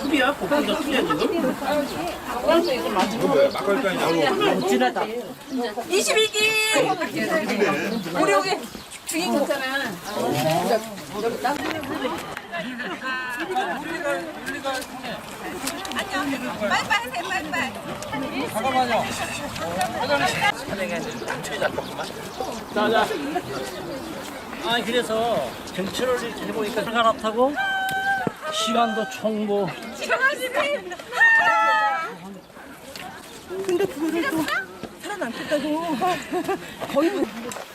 술이야? 볶음자 술이야? 지금? 22기. 우리 여기 중인 거잖아 빨빨 해 빨빨 자자. 아니 그래서 경치를 이렇게 해보니까 갈아타고 시간도 총고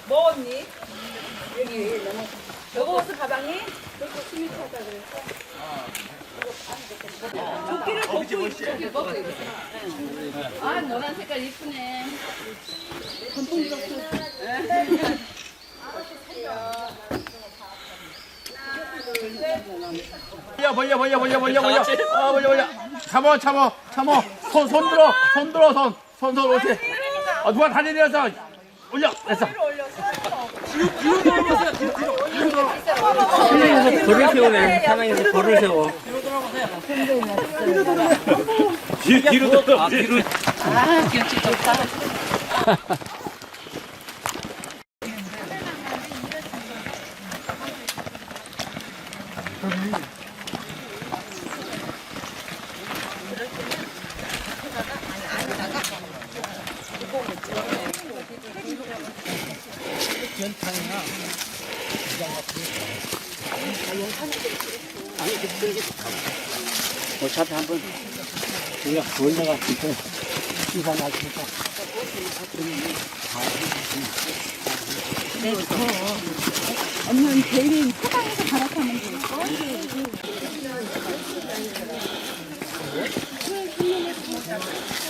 뭐 언니? 여기 너무 저거 옷 가방이? 조끼를 벗고 조끼 벗고 아 노란 색깔 이쁘네. 벌려 벌려 벌려 벌려 벌려 벌려. 아 벌려 벌려. 참어 참어 참어. 손 손 들어 손 들어 손손손 옳지 어 누가 다리 내려서. 올려 됐어 산행에서 벌을 세우네. 산행에서 벌을 세워. 뒤, 뒤로 들어 아 뒤로 어차피 한번 우리가 올라가 있고 시간 나니까 언니는 대리 포장해서 갈아타면? 캐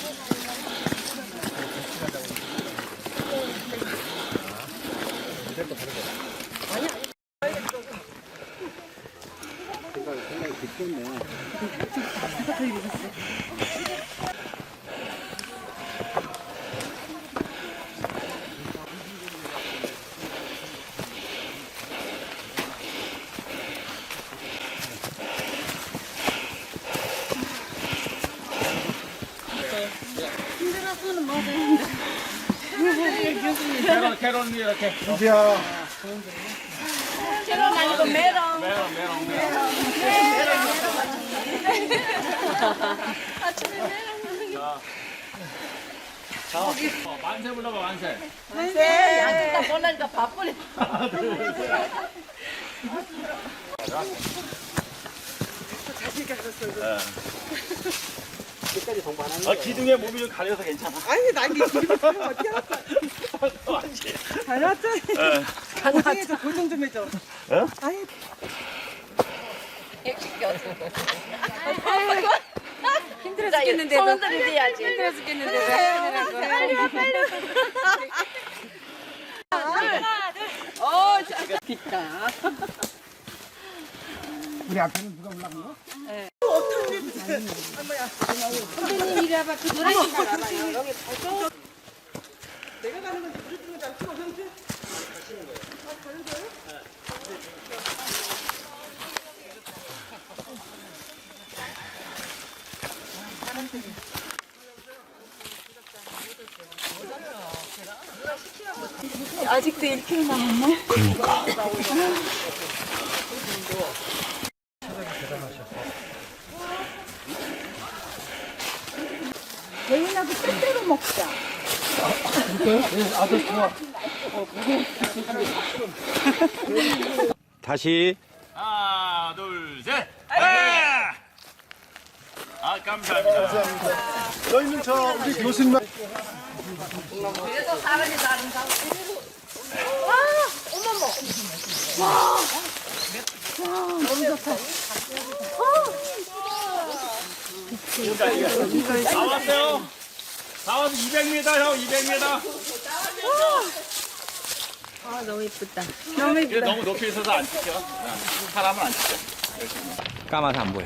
런 캐런 이렇게. 캐런 아니고 메롱 자 어, 만세 불러봐 만세 네 양쪽 다 보려니까 바쁘네 아 기둥에 몸이 좀 가려서 괜찮아. 아니 난 이게 어떻게 잘 왔죠? 고생해줘 고정 좀 해줘. 아니. 힘들어 죽겠는데 손 흔들어야지. 힘들어 죽겠는데 빨리 와 빨리 와 어. 우리 앞에는 누가 올라간 거? 선생님이라봐 그 노래 좀 봐봐요. 여기 내가 가는 건지 우리 쪽은 잘 찍어 현재 아직도 1kg 남았네. 개인하고 뜻대로 먹자 다시. 하나 둘셋. 아 감사합니다. 저희는 저 우리 교수님 그래서 사람이 다른 사람. 나왔어요 나와서 200m 형 200m 아 너무 이쁘다. 이거 너무 높이 있어서 안 찍혀. 사람은 안 찍혀. 까마서 안 보여.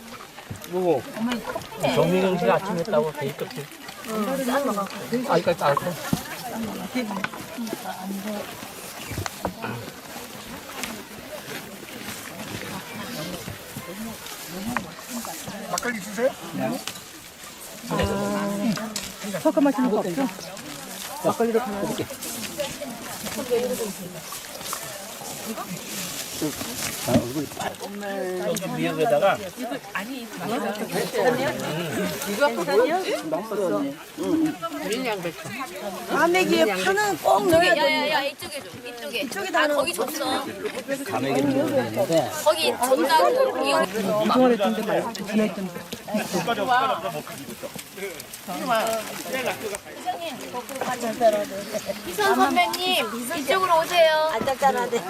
정민영 씨가 아침에 했다고 베이커피. 아, 이거 따고. 막걸리 주세요? 섞어 마시는 거 없죠? 위에다가 까메기에 파는 꼭 넣어야 돼. 야야야 이쪽에 줘. 이쪽에. 이쪽에 다 거기 줬어. 감액이 있는데 거기 전달고 이거. 이동안에 던데 말고 지나있던 희선 선배님 이쪽으로 오세요. 안짝짠하대.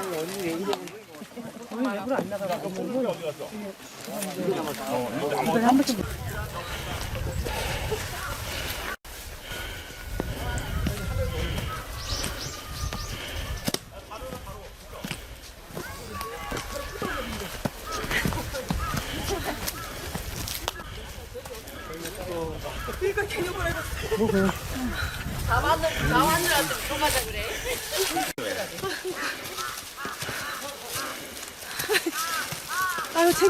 나왔는 나왔느라서 그만하자 그래.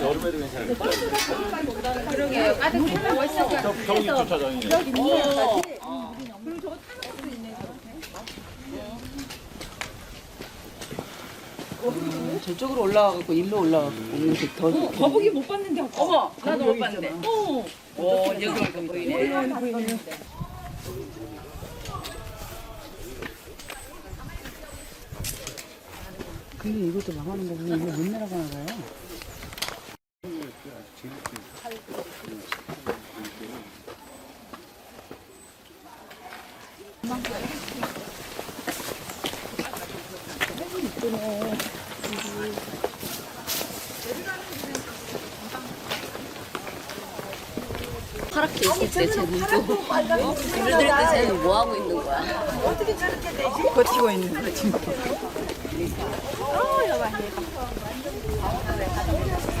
여름에도 괜찮을 거야. 저기 주차장이네. 저쪽으로 올라가고 일로 올라가고 게 더. 거북이 못 봤는데 어머 나도 못 봤는데. 오, 여기 오니까 보이네. 근데 이것도 망하는 거 보면 이거 못 날아가나 봐요. 파랗게 있을 때 쟤는 또 물들 때 쟤는 뭐 하고 있는 거야? 버티고 있는 거지. 빨 Oh, you're right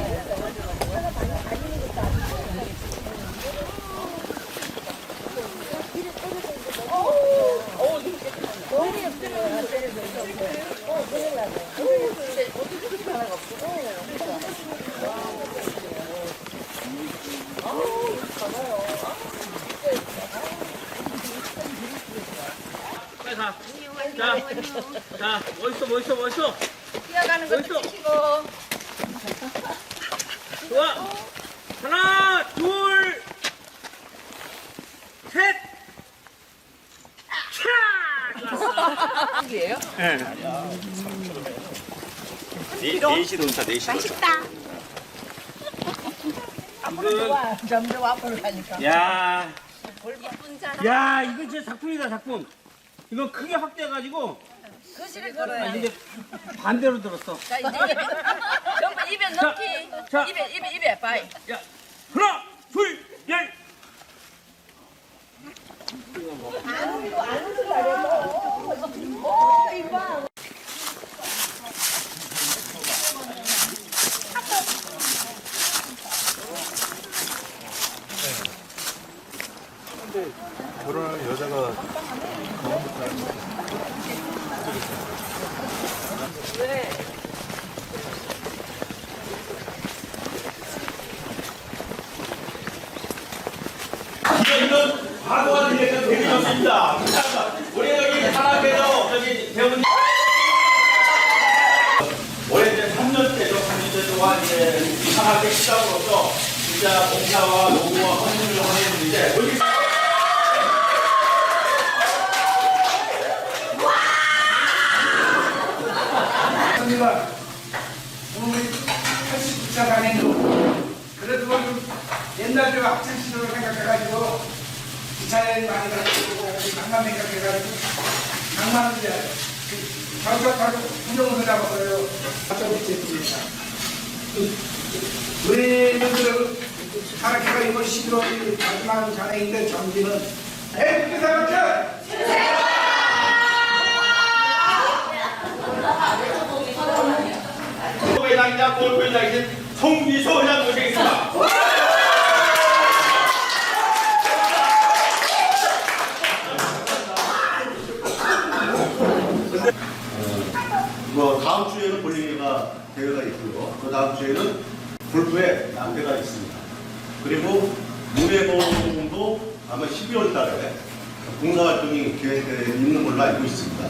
here. 찍히고. 좋아. 하나, 둘, 셋. 차! 좋았어. 네. 4시 도착, 4시 도착. 점점 앞으로 가니까. 야, 예쁜 사람. 야, 이거 진짜 작품이다, 작품. 이거 크게 확대해가지고. 거실을 걸어야 아, 돼. 이제 반대로 들었어. 자 이제 전부 입에 넣기. 자. 입에 입에 입에 바이. 야, 하나, 둘, 열. 결혼하는 여자가 이제 3년째죠. 3년째 동안 이제 이상하게 시장으로서 진짜 봉사와 노고와 헌신을 하는 분인데 합니다. 오늘 89차 강행도 그래도 좀 옛날 그 학창 시절을 생각해가지고 기차에 많이 가지고 강남 생각해가지고 강만을 이제 경찰하고 운동을 잡았어요. 갑자기 제입니다. 우리는 그 하나케가 이번 11월 마지막 장애인들 정기는 애국기 사람들 회장이나 골프회장이신 송미소 회장 모시겠습니다. 뭐 다음 주에는 볼링회가 대회가 있고요. 그 다음 주에는 골프의 양대가 있습니다. 그리고 문해보험도 아마 12월 달에 봉사활동이 계획되어 있는 걸로 알고 있습니다.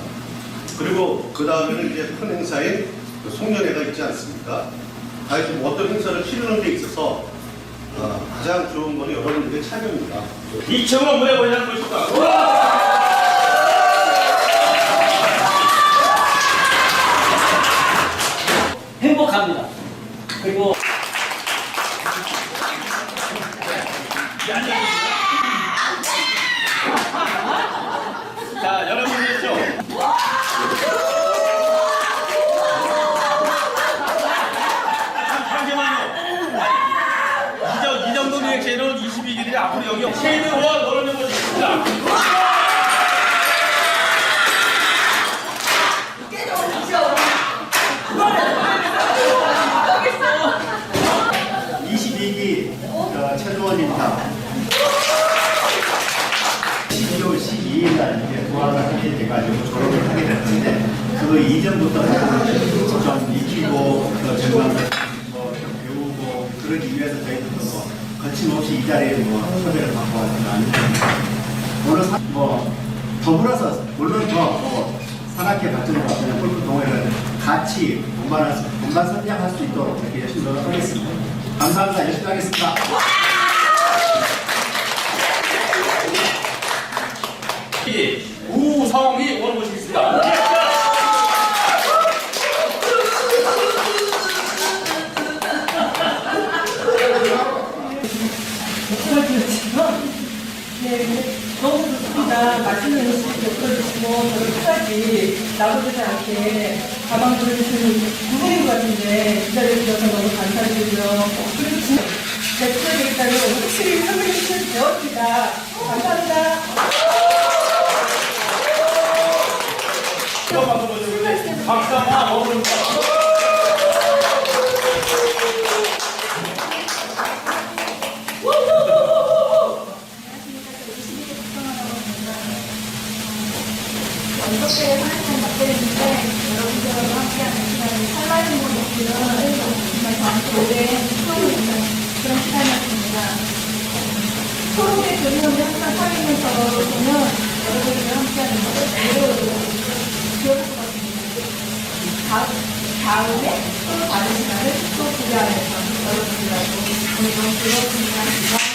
그리고 그 다음에는 이제 큰 행사인 그 송년회가 있지 않습니까? 하여튼 어떤 행사를 치르는 데 있어서 어, 가장 좋은 거는 여러분들의 참여입니다. 이청호 문해회장 모십니다. 행복합니다. 그리고 자, 여러분들죠. 잠시만요. 이정, 이정도 리액션은 22기들이 앞으로 여기 쉐이드 원 노래 모시겠습니다. 이 22기 어, 최종원입니다. 12월 12일 날 이제 도화를 하게 돼가지고 졸업을 하게 됐는데 그 이전부터 좀 익히고 또 전망을 뭐좀 배우고 그러기 위해서 저희들도 뭐 거침없이 이 자리에 뭐 초대를 받고 왔습니다. 오늘 사- 뭐 더불어서 물론 더뭐 산악회 발전을 위한 골프 동호회를 같이 동반 동반 선양할 수 있도록 이렇게 열심히 노력하겠습니다. 감사합니다. 열심히 하겠습니다. 우성희 원 모시겠습니다. 너무 좋습니다. 맛있는 음식 곁들여주시고 저를 끝까지 나부르지 않게 가방 들어주시는 부모님 같은데 기다려주셔서 너무 감사드리고요. 그리고 진짜 제출해 되겠다는 확실히 선배님께 배웠습니다. 감사합니다. 박수 한번 어머니다 이렇게 다음에 또 다른 시간을 또 기대하면서 여러분들하고 오늘 너무 즐거웠습니다. 감사합니다.